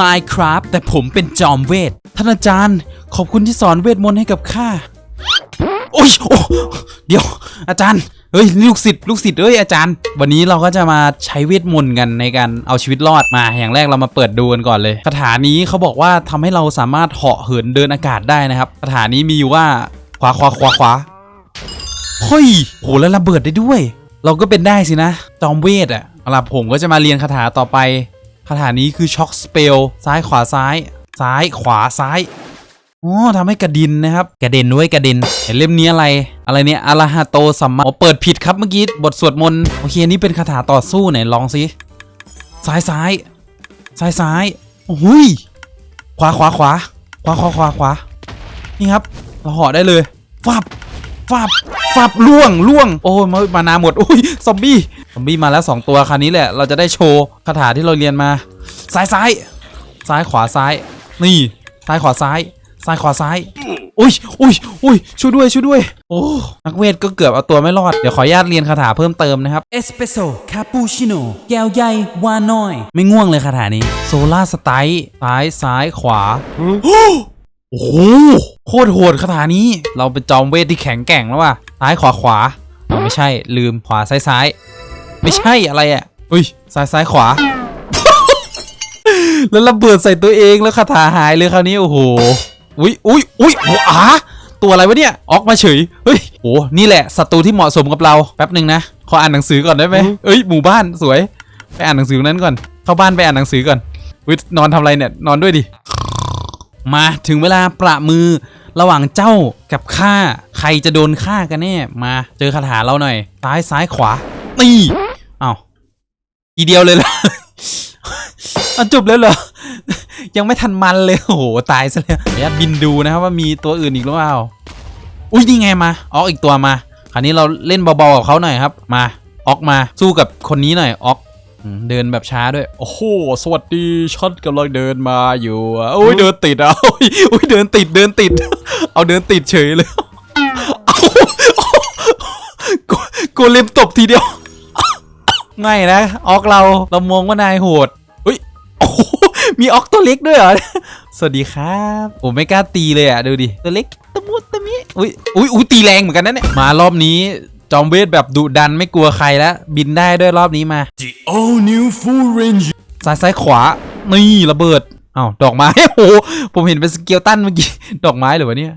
Minecraft แต่ผมเป็นจอมเวท ท่านอาจารย์ ขอบคุณที่สอนเวทมนต์ให้กับข้า โอ้ยโอ้เดี๋ยว อาจารย์ เฮ้ย ลูกศิษย์ลูกศิษย์เอ้ย อาจารย์ วันนี้เราก็จะมาใช้เวทมนต์กันในการเอาชีวิตรอดมา อย่างแรกเรามาเปิดดูกันก่อนเลย คาถานี้เขาบอกว่าทำให้เราสามารถเหาะเหินเดินอากาศได้นะครับ คาถานี้มีอยู่ว่า ขวาขวาขวาขวาเฮ้ยโหแล้วระเบิดได้ด้วย เราก็เป็นได้สินะ จอมเวทอะเอาล่ะผมก็จะมาเรียนคาถาต่อไป คาถานี้คือช็อคสเปลซ้ายขวาซ้าย ซ้ายขวาซ้ายอ๋อทำให้กระดินนะครับ กระเด็นด้วยกระเด็นเห็นเล่มนี้อะไร อะไรเนี่ยอาราฮาโตสัมมาอ๋อเปิดผิดครับเมื่อกี้บทสวดมนต์โอเคอันนี่เป็นคาถาต่อสู้ไหนลองสิซ้ายซ้ายซ้ายซ้ายโอ้ยขวาขวาขวาขวาขวาขวาขวานี่ครับเราเหาะได้เลยฟับฟับ ฟับล่วงล่วง โอ้ยมามานาหมดอุ้ยซอมบี้ซอมบี้มาแล้ว2ตัวคราวนี้แหละเราจะได้โชว์คาถาที่เราเรียนมา ซ้ายซ้ายซ้ายขวาซ้าย นี่ ซ้ายขวาซ้าย ซ้ายขวาซ้ายอุ้ยอุ้ยอุ้ยช่วยด้วยช่วยด้วย โอ้นักเวทก็เกือบเอาตัวไม่รอด เดี๋ยวขออนุญาตเรียนคาถาเพิ่มเติมนะครับ เอสเปรสโซ่คาปูชิโน่แก้วใหญ่วานน้อย ไม่ง่วงเลยคาถานี้ โซล่าสไตล์ซ้ายซ้ายขวา โอ้โหโคตรโหดคาถานี้ เราเป็นจอมเวทที่แข็งแกร่งแล้วว่ะ ซ้ายขวาขวาอ๋อไม่ใช่ลืมขวาซ้ายซ้าย ไม่ใช่อะไรอะอุ้ยซ้ายซ้ายขวา แล้วระเบิดใส่ตัวเองแล้วคาถาหายเลยคราวนี้โอ้โหอุ้ยอุ้ยอุ้ยโอ้อาตัวอะไรวะเนี่ย ออกมาเฉย เฮ้ยโอ้นี่แหละศัตรูที่เหมาะสมกับเรา แป๊บหนึ่งนะ ขออ่านหนังสือก่อนได้ไหมเอ้ย หมู่บ้านสวย ไปอ่านหนังสือนั้นก่อน เข้าบ้านไปอ่านหนังสือก่อนอุ้ยนอนทำอะไรเนี่ย นอนด้วยดิ มาถึงเวลาประมือระหว่างเจ้ากับข้า ใครจะโดนฆ่ากันแน่ มาเจอคาถาเราหน่อย ซ้ายซ้ายขวา นี่อ้าทีเดียวเลยเหรอเอาจบแล้วเหรอ ยังไม่ทันมันเลย โอ้โห ตายซะแล้วอนุญาตบินดูนะครับว่ามีตัวอื่นอีกหรือเปล่า อุ้ยนี่ไงมา ออกอีกตัวมา คราวนี้เราเล่นเบาๆกับเขาหน่อยครับ มา ออกมา สู้กับคนนี้หน่อย ออกเดินแบบช้าด้วย โอ้โห สวัสดีฉันกำลังเดินมาอยู่อะโอ้ยเดินติดอะอ้ยโอ้ยเดินติด เดินติด เอาเดินติดเฉยเลย เอา กูกูเล็มตบทีเดียว ไม่นะ ออกเราเรามองว่านายโหดเฮ้ยโอ้โหมีออกตัวเล็กด้วยเหรอ สวัสดีครับ โอ้ไม่กล้าตีเลยอะ ดูดิ ตัวเล็กตะมุตะมิอุ้ยอุ้ยอุ้ยตีแรงเหมือนกันนะเนี่ย มารอบนี้จอมเวทแบบดุดันไม่กลัวใครแล้ว บินได้ด้วยรอบนี้มา The all new full range ซ้ายซ้ายขวา นี่ระเบิดอ้าวดอกไม้โอ้โหผมเห็นเป็นสเกลตันเมื่อกี้ ดอกไม้เหรือวะเนี่ย